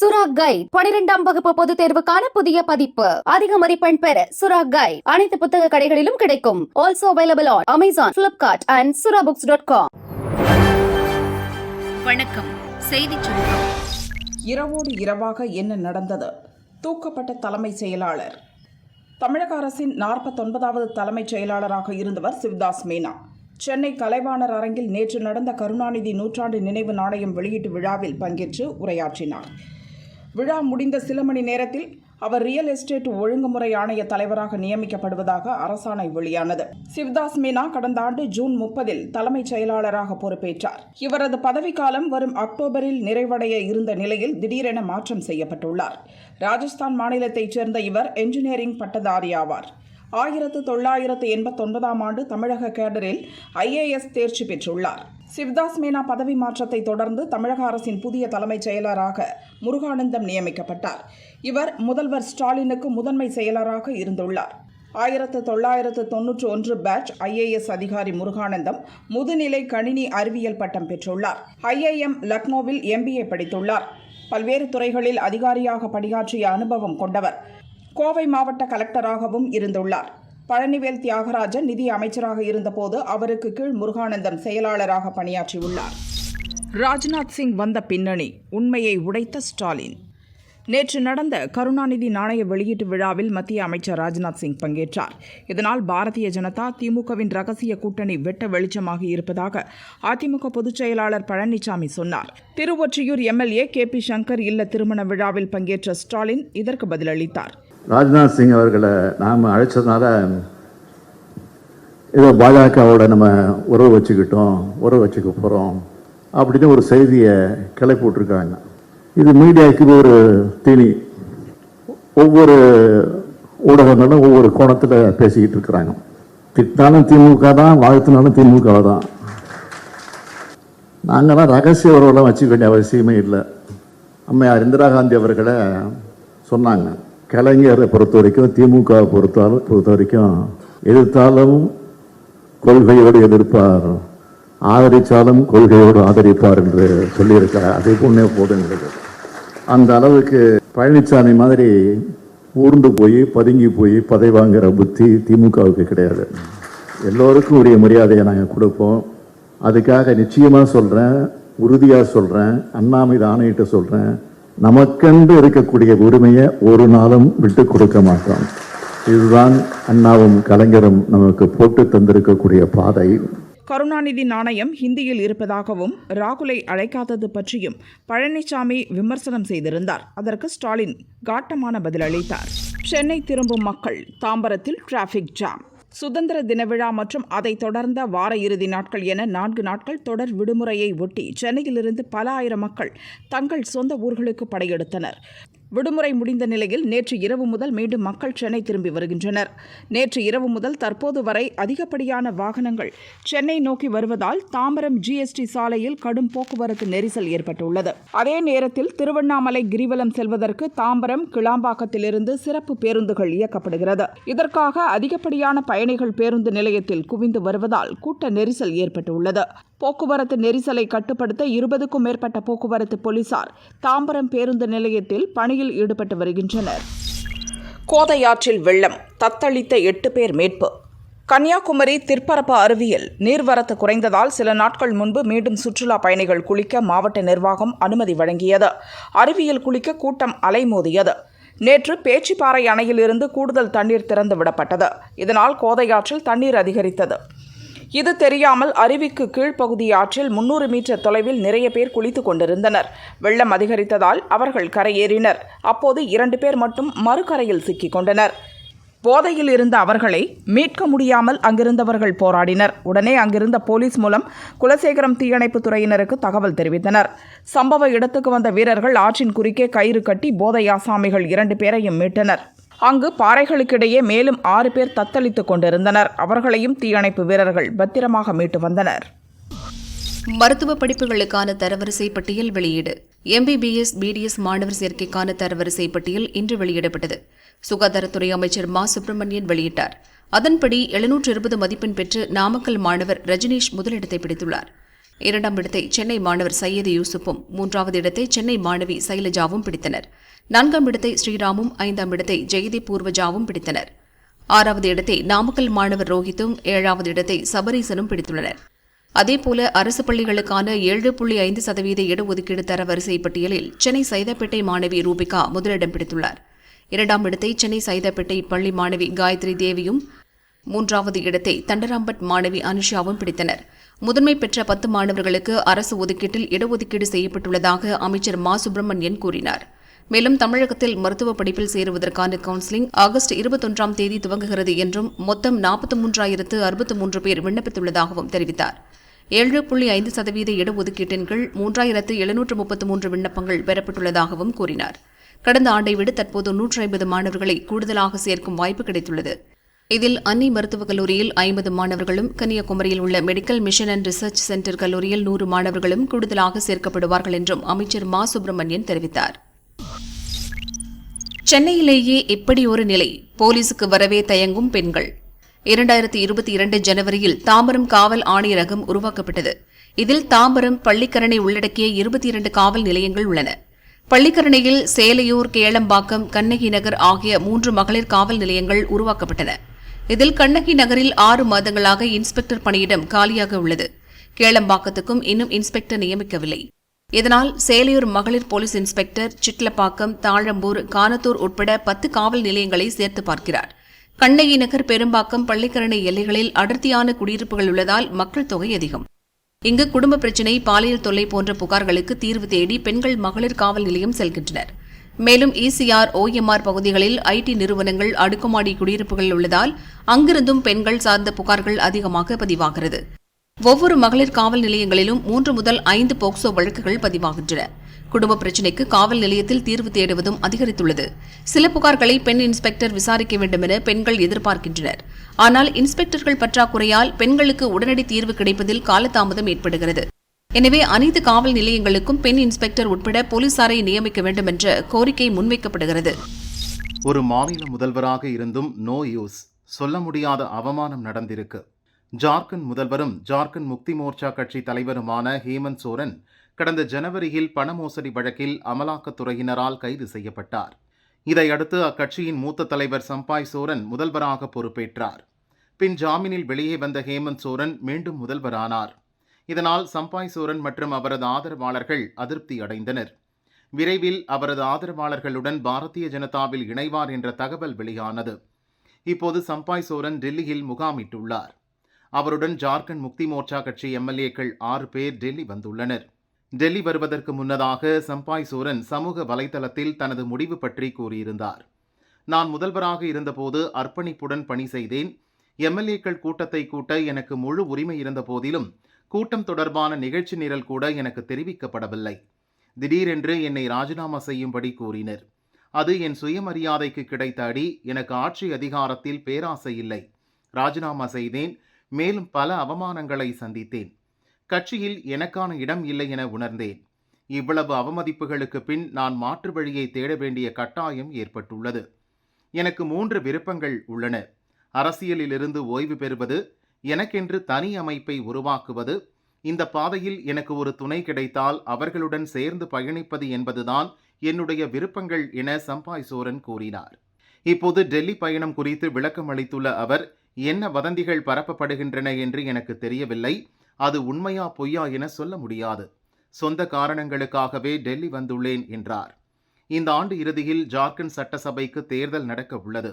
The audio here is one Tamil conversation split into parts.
சுரா கைட் பனிரெண்டாம் வகுப்பு பொதுத் தேர்வுக்கான புதிய பதிப்பு. அதிக மதிப்பெண் பெற சுரா கைட் அனைத்து புத்தக கடைகளிலும் கிடைக்கும். Also available on Amazon Flipkart and Sura books dot com வணக்கம். செய்தி சுருக்கம். இரவோடு இரவாக என்ன நடந்தது? தூக்கப்பட்ட தலைமைச் செயலாளர். தமிழக அரசின் நாற்பத்தொன்பதாவது தலைமைச் செயலாளராக இருந்தவர் சிவதாஸ் மீனா. சென்னை கலைவாணர் அரங்கில் நேற்று நடந்த கருணாநிதி நூற்றாண்டு நினைவு நாணயம் வெளியீட்டு விழாவில் பங்கேற்று உரையாற்றினார். விழா முடிந்த சில மணி நேரத்தில் அவர் ரியல் எஸ்டேட் ஒழுங்குமுறை ஆணைய தலைவராக நியமிக்கப்படுவதாக அரசாணை வெளியானது. சிவ்தாஸ் மீனா கடந்த ஆண்டு ஜூன் முப்பதில் தலைமைச் செயலாளராக பொறுப்பேற்றார். இவரது பதவிக்காலம் வரும் அக்டோபரில் நிறைவடைய இருந்த நிலையில் திடீரென மாற்றம் செய்யப்பட்டுள்ளார். ராஜஸ்தான் மாநிலத்தைச் சேர்ந்த இவர் என்ஜினியரிங் பட்டதாரி ஆவார். ஆயிரத்து தொள்ளாயிரத்து எண்பத்தொன்பதாம் ஆண்டு தமிழக கேடரில் ஐஏஎஸ் தேர்ச்சி பெற்றுள்ளார். சிவ்தாஸ் மீனா பதவி மாற்றத்தை தொடர்ந்து தமிழக அரசின் புதிய தலைமைச் செயலராக முருகானந்தம் நியமிக்கப்பட்டார். இவர் முதல்வர் ஸ்டாலினுக்கு முதன்மை செயலராக இருந்துள்ளார். ஆயிரத்து தொள்ளாயிரத்து தொன்னூற்றி ஒன்று பேட்ச் ஐஏஎஸ் அதிகாரி முருகானந்தம் முதுநிலை கணினி அறிவியல் பட்டம் பெற்றுள்ளார். ஐஐஎம் லக்னோவில் எம்பிஏ படித்துள்ளார். பல்வேறு துறைகளில் அதிகாரியாக பணியாற்றிய அனுபவம் கொண்டவர். கோவை மாவட்ட கலெக்டராகவும் இருந்துள்ளார். பழனிவேல் தியாகராஜன் நிதி அமைச்சராக இருந்தபோது அவருக்கு கீழ் முருகானந்தம் செயலாளராக பணியாற்றியுள்ளார். ராஜ்நாத் சிங் வந்த பின்னணி உண்மையை உடைத்த ஸ்டாலின். நேற்று நடந்த கருணாநிதி நாணய வெளியீட்டு விழாவில் மத்திய அமைச்சர் ராஜ்நாத் சிங் பங்கேற்றார். இதனால் பாரதிய ஜனதா திமுகவின் ரகசிய கூட்டணி வெட்ட வெளிச்சமாகி இருப்பதாக அதிமுக பொதுச் செயலாளர் பழனிசாமி சொன்னார். Thiruvottiyur MLA K P Sankar இல்ல திருமண விழாவில் பங்கேற்ற ஸ்டாலின் இதற்கு பதிலளித்தார். ராஜ்நாத் சிங் அவர்களை நாம் அழைச்சதுனால ஏதோ பாஜகவோட நம்ம உறவு வச்சுக்கிட்டோம் உறவு வச்சுக்க போகிறோம் அப்படின்னு ஒரு செய்தியை கிளப்பி விட்ருக்காங்க இது மீடியாவுக்கு ஒரு தீனி. ஒவ்வொரு ஊடகங்களும் ஒவ்வொரு கோணத்தில் பேசிக்கிட்டு இருக்கிறாங்க. திட்டாலும் திமுக தான் வாழ்த்தினாலும் திமுக தான். நாங்களாம் ரகசிய உறவெல்லாம் வச்சுக்க வேண்டிய அவசியமே இல்லை. அம்மையார் இந்திரா காந்தி அவர்களை சொன்னாங்க. கலைஞரை பொறுத்த வரைக்கும் திமுகவை பொறுத்தாலும் பொறுத்த வரைக்கும் எதிர்த்தாலும் கொள்கையோடு எதிர்ப்பார். ஆதரித்தாலும் கொள்கையோடு ஆதரிப்பார் என்று சொல்லியிருக்கிறார். அதே பொண்ணே போதுங்கிறது அந்த அளவுக்கு பழனிசாமி மாதிரி ஊர்ந்து போய் பதுங்கி போய் பதவி வாங்குகிற புத்தி திமுகவுக்கு கிடையாது. எல்லோருக்கும் உரிய மரியாதையை நாங்கள் கொடுப்போம். அதுக்காக நிச்சயமாக சொல்கிறேன் உறுதியாக சொல்கிறேன் அண்ணா மீது ஆணையிட்டு சொல்கிறேன் நமக்கென்று இருக்கக்கூடிய உரிமையை ஒரு நாளும் விட்டு கொடுக்க மாட்டோம். இதுதான் அண்ணாவும் கலைஞரும் நமக்கு போட்டு தந்திருக்கக்கூடிய பாதை. கருணாநிதி நாணயம் ஹிந்தியில் இருப்பதாகவும் ராகுலை அழைக்காதது பற்றியும் பழனிசாமி விமர்சனம் செய்திருந்தார். அதற்கு ஸ்டாலின் காட்டமான பதிலளித்தார். சென்னை திரும்பும் மக்கள் தாம்பரத்தில் டிராஃபிக் ஜாம். சுதந்திர தின விழா மற்றும் அதைத் தொடர்ந்த வார இறுதி நாட்கள் என நான்கு நாட்கள் தொடர் விடுமுறையை ஒட்டி சென்னையிலிருந்து பல ஆயிரம் மக்கள் தங்கள் சொந்த ஊர்களுக்கு படையெடுத்தனர். விடுமுறை முடிந்த நிலையில் நேற்று இரவு முதல் மீண்டும் மக்கள் சென்னை திரும்பி வருகின்றனர். நேற்று இரவு முதல் தற்போது வரை அதிகப்படியான வாகனங்கள் சென்னை நோக்கி வருவதால் தாம்பரம் ஜிஎஸ்டி சாலையில் கடும் போக்குவரத்து நெரிசல் ஏற்பட்டுள்ளது. அதே நேரத்தில் திருவண்ணாமலை கிரிவலம் செல்வதற்கு தாம்பரம் கிளாம்பாக்கத்திலிருந்து சிறப்பு பேருந்துகள் இயக்கப்படுகிறது. இதற்காக அதிகப்படியான பயணிகள் பேருந்து நிலையத்தில் குவிந்து வருவதால் கூட்ட நெரிசல் ஏற்பட்டுள்ளது. போக்குவரத்து நெரிசலை கட்டுப்படுத்த இருபதுக்கும் மேற்பட்ட போக்குவரத்து போலீசார் தாம்பரம் பேருந்து நிலையத்தில் பணி பணியில் ஈடுபட்டு வருகின்றனர். கோதையாற்றில் வெள்ளம் தத்தளித்த எட்டு பேர் மீட்பு. கன்னியாகுமரி திற்பரப்பு அருவியில் நீர்வரத்து குறைந்ததால் சில நாட்கள் முன்பு மீண்டும் சுற்றுலா பயணிகள் குளிக்க மாவட்ட நிர்வாகம் அனுமதி வழங்கியது. அருவியில் குளிக்க கூட்டம் அலைமோதியது. நேற்று பேச்சிப்பாறை அணையிலிருந்து கூடுதல் தண்ணீர் திறந்து விடப்பட்டது இதனால் கோதையாற்றில் தண்ணீர் அதிகரித்தது. இது தெரியாமல் அருவிக்கு கீழ்ப்பகுதி ஆற்றில் முன்னூறு மீட்டர் தொலைவில் நிறைய பேர் குளித்துக் கொண்டிருந்தனர். வெள்ளம் அதிகரித்ததால் அவர்கள் கரையேறினர். அப்போது இரண்டு பேர் மட்டும் மறுகரையில் சிக்கிக் கொண்டனர். போதையில் இருந்த அவர்களை மீட்க முடியாமல் அங்கிருந்தவர்கள் போராடினர். உடனே அங்கிருந்த போலீஸ் மூலம் குலசேகரம் தீயணைப்பு துறையினருக்கு தகவல் தெரிவித்தனர். சம்பவ இடத்துக்கு வந்த வீரர்கள் ஆற்றின் குறுக்கே கயிறு கட்டி போதை ஆசாமிகள் இரண்டு பேரையும் மீட்டனர். அங்கு பாறைகளுக்கிடையே மேலும் ஆறு பேர் தத்தளித்துக் கொண்டிருந்தனர். அவர்களையும் தீயணைப்பு வீரர்கள் பத்திரமாக மீட்டு வந்தனர். மருத்துவ படிப்புகளுக்கான தரவரிசை பட்டியல் வெளியீடு. எம்பிபிஎஸ் பிடிஎஸ் மாணவர் சேர்க்கைக்கான தரவரிசை பட்டியல் இன்று வெளியிடப்பட்டது. சுகாதாரத்துறை அமைச்சர் மா. சுப்பிரமணியன் வெளியிட்டார். அதன்படி எழுநூற்று இருபது மதிப்பெண் பெற்று நாமக்கல் மாணவர் ரஜினீஷ் முதலிடத்தை பிடித்துள்ளார். இரண்டாம் இடத்தை சென்னை மாணவர் சையது யூசுப்பும் மூன்றாவது இடத்தை சென்னை மாணவி சைலஜாவும் பிடித்தனர். நான்காம் இடத்தை ஸ்ரீராமும் ஐந்தாம் இடத்தை ஜெயதி பூர்வஜாவும் பிடித்தனர். ஆறாவது இடத்தை நாமக்கல் மாணவர் ரோஹித்தும் ஏழாவது இடத்தை சபரீசனும் பிடித்துள்ளனர். அதேபோல அரசு பள்ளிகளுக்கான ஏழு புள்ளி ஐந்து சதவீத இடஒதுக்கீடு தரவரிசை பட்டியலில் சென்னை சைதாப்பேட்டை மாணவி ரூபிகா முதலிடம் பிடித்துள்ளார். இரண்டாம் இடத்தை சென்னை சைதாப்பேட்டை பள்ளி மாணவி காயத்ரி தேவியும் மூன்றாவது இடத்தை தண்டராம்பட் மாணவி அனுஷாவும் பிடித்தனர். முதன்மை பெற்ற பத்து மாணவர்களுக்கு அரசு ஒதுக்கீட்டில் இடஒதுக்கீடு செய்யப்பட்டுள்ளதாக அமைச்சர் மா. சுப்பிரமணியன் கூறினார். மேலும் தமிழகத்தில் மருத்துவ படிப்பில் சேருவதற்கான கவுன்சிலிங் ஆகஸ்ட் இருபத்தொன்றாம் தேதி துவங்குகிறது என்றும் மொத்தம் நாற்பத்தி மூன்றாயிரத்து அறுபத்து மூன்று பேர் விண்ணப்பித்துள்ளதாகவும் தெரிவித்தார். ஏழு புள்ளி ஐந்து சதவீத இடஒதுக்கீட்டின் கீழ் மூன்றாயிரத்து எழுநூற்று முப்பத்து மூன்று விண்ணப்பங்கள் பெறப்பட்டுள்ளதாகவும் கூறினார். கடந்த ஆண்டை விட தற்போது நூற்று ஐம்பது மாணவர்களை கூடுதலாக சேர்க்கும் வாய்ப்பு கிடைத்துள்ளது. இதில் அன்னை மருத்துவக் கல்லூரியில் ஐம்பது மாணவர்களும் கன்னியாகுமரியில் உள்ள medical mission and research centre கல்லூரியில் நூறு மாணவர்களும் கூடுதலாக சேர்க்கப்படுவார்கள் என்றும் அமைச்சர் மா. சுப்பிரமணியன் தெரிவித்தார். சென்னையிலேயே இப்படி ஒரு நிலை போலீசுக்கு வரவே தயங்கும் பெண்கள். இரண்டாயிரத்தி இருபத்தி இரண்டு ஜனவரியில் தாம்பரம் காவல் ஆணையரகம் உருவாக்கப்பட்டது. இதில் தாம்பரம் பள்ளிக்கரணை உள்ளடக்கிய இருபத்தி இரண்டு காவல் நிலையங்கள் உள்ளன. பள்ளிக்கரணையில் சேலையூர் கேளம்பாக்கம் கண்ணகி நகர் ஆகிய மூன்று மகளிர் காவல் நிலையங்கள் உருவாக்கப்பட்டன. இதில் கண்ணகி நகரில் ஆறு மாதங்களாக இன்ஸ்பெக்டர் பணியிடம் காலியாக உள்ளது. கேளம்பாக்கத்துக்கும் இன்னும் இன்ஸ்பெக்டர் நியமிக்கவில்லை. இதனால் சேலையூர் மகளிர் போலீஸ் இன்ஸ்பெக்டர் சிட்லப்பாக்கம் தாழம்பூர் கானத்தூர் உட்பட பத்து காவல் நிலையங்களை சேர்த்து பார்க்கிறார். கண்ணகி நகர் பெரும்பாக்கம் பள்ளிக்கரணை எல்லைகளில் அடர்த்தியான குடியிருப்புகள் உள்ளதால் மக்கள் தொகை அதிகம். இங்கு குடும்ப பிரச்சினை பாலியல் தொல்லை போன்ற புகார்களுக்கு தீர்வு தேடி பெண்கள் மகளிர் காவல் நிலையம் செல்கின்றனர். மேலும் இசிஆர் ஓஎம்ஆர் பகுதிகளில் ஐடி நிறுவனங்கள் அடுக்குமாடி குடியிருப்புகள் உள்ளதால் அங்கிருந்தும் பெண்கள் சார்ந்த புகார்கள் அதிகமாக பதிவாகிறது. ஒவ்வொரு மகளிர் காவல் நிலையங்களிலும் மூன்று முதல் ஐந்து போக்சோ வழக்குகள் பதிவாகின்றன. குடும்ப பிரச்சினைக்கு காவல் நிலையத்தில் தீர்வு தேடுவதும் அதிகரித்துள்ளது. சில புகார்களை பெண் இன்ஸ்பெக்டர் விசாரிக்க வேண்டும் என பெண்கள் எதிர்பார்க்கின்றனர். ஆனால் இன்ஸ்பெக்டர்கள் பற்றாக்குறையால் பெண்களுக்கு உடனடி தீர்வு கிடைப்பதில் காலதாமதம் ஏற்படுகிறது. எனவே அனைத்து காவல் நிலையங்களுக்கும் பெண் இன்ஸ்பெக்டர் உட்பட போலீசாரை நியமிக்க வேண்டும் என்ற கோரிக்கை முன்வைக்கப்படுகிறது. ஒரு மாநில முதல்வராக இருந்தும் நோ யூஸ் சொல்ல முடியாத அவமானம் நடந்திருக்கு. ஜார்க்கண்ட் முதல்வரும் ஜார்க்கண்ட் முக்தி மோர்ச்சா கட்சி தலைவருமான ஹேமந்த் சோரன் கடந்த ஜனவரியில் பண மோசடி வழக்கில் அமலாக்கத்துறையினரால் கைது செய்யப்பட்டார். இதையடுத்து அக்கட்சியின் மூத்த தலைவர் சம்பாய் சோரன் முதல்வராக பொறுப்பேற்றார். பின் ஜாமீனில் வெளியே வந்த ஹேமந்த் சோரன் மீண்டும் முதல்வரானார். இதனால் சம்பாய் சோரன் மற்றும் அவரது ஆதரவாளர்கள் அதிருப்தி அடைந்தனர். விரைவில் அவரது ஆதரவாளர்களுடன் பாரதிய ஜனதாவில் இணைவார் என்ற தகவல் வெளியானது. இப்போது சம்பாய் சோரன் டெல்லியில் முகாமிட்டுள்ளார். அவருடன் ஜார்க்கண்ட் முக்தி மோர்ச்சா கட்சி எம்எல்ஏக்கள் ஆறு பேர் டெல்லி வந்துள்ளனர். டெல்லி வருவதற்கு முன்னதாக சம்பாய் சோரன் சமூக வலைதளத்தில் தனது முடிவு பற்றி கூறியிருந்தார். நான் முதல்வராக இருந்தபோது அர்ப்பணிப்புடன் பணி செய்தேன். எம்எல்ஏக்கள் கூட்டத்தை கூட்ட எனக்கு முழு உரிமை இருந்த போதிலும் கூட்டம் தொடர்பான நிகழ்ச்சி நிரல் கூட எனக்கு தெரிவிக்கப்படவில்லை. திடீரென்று என்னை ராஜினாமா செய்யும்படி கூறினர். அது என் சுயமரியாதைக்கு கிடைத்த அடி எனக்கு ஆட்சி அதிகாரத்தில் பேராசை இல்லை. ராஜினாமா செய்தேன் மேலும் பல அவமானங்களை சந்தித்தேன். கட்சியில் எனக்கான இடம் இல்லை என உணர்ந்தேன். இவ்வளவு அவமதிப்புகளுக்கு பின் நான் மாற்று வழியை தேட வேண்டிய கட்டாயம் ஏற்பட்டுள்ளது. எனக்கு மூன்று விருப்பங்கள் உள்ளன. அரசியலிலிருந்து ஓய்வு பெறுவது எனக்கென்று தனி அமைப்பை உருவாக்குவது? இந்த பாதையில் எனக்கு ஒரு துணை கிடைத்தால் அவர்களுடன் சேர்ந்து பயணிப்பது என்பதுதான் என்னுடைய விருப்பங்கள் என சம்பாய் சோரன் கூறினார். இப்போது டெல்லி பயணம் குறித்து விளக்கம் அளித்துள்ள அவர் என்ன வதந்திகள் பரப்பப்படுகின்றன என்று எனக்கு தெரியவில்லை. அது உண்மையா பொய்யா என சொல்ல முடியாது. சொந்த காரணங்களுக்காகவே டெல்லி வந்துள்ளேன் என்றார். இந்த ஆண்டு இறுதியில் ஜார்க்கண்ட் சட்டசபைக்கு தேர்தல் நடக்க உள்ளது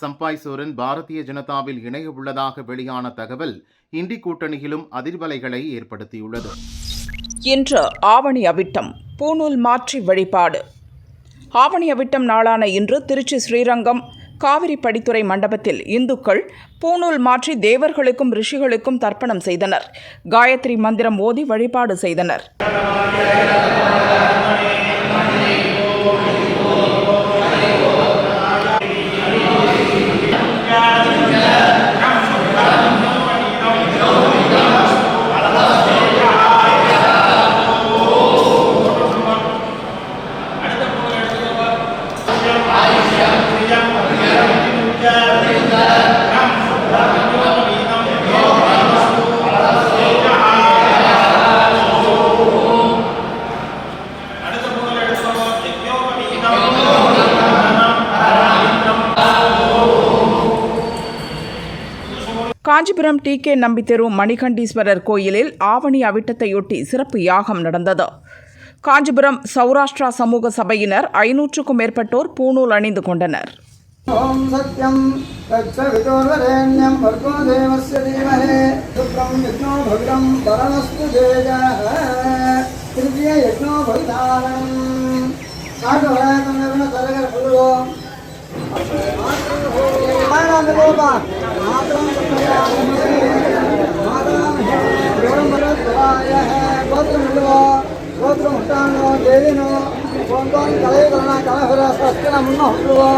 சம்பாய் சோரன் பாரதிய ஜனதாவில் இணைய உள்ளதாக வெளியான தகவல் இந்தி கூட்டணியிலும் அதிர்வலைகளை ஏற்படுத்தியுள்ளது. இன்று ஆவணி அவிட்டம் பூநூல் மாற்றி வழிபாடு. ஆவணி அவிட்டம் நாளான இன்று திருச்சி ஸ்ரீரங்கம் காவிரி படித்துறை மண்டபத்தில் இந்துக்கள் பூநூல் மாற்றி தேவர்களுக்கும் ரிஷிகளுக்கும் தர்ப்பணம் செய்தனர். காயத்ரி மந்திரம் ஓதி வழிபாடு செய்தனர். காஞ்சிபுரம் டி கே நம்பி தெரு மணிகண்டீஸ்வரர் கோயிலில் ஆவணி அவிட்டத்தையொட்டி சிறப்பு யாகம் நடந்தது. காஞ்சிபுரம் சௌராஷ்டிரா சமூக சபையினர் ஐநூற்றுக்கும் மேற்பட்டோர் பூணூல் அணிந்து கொண்டனர். ஓம் சத்யம் தரகர் கலை கலனா கலகர சஸ்தின முன்ன ஹுவா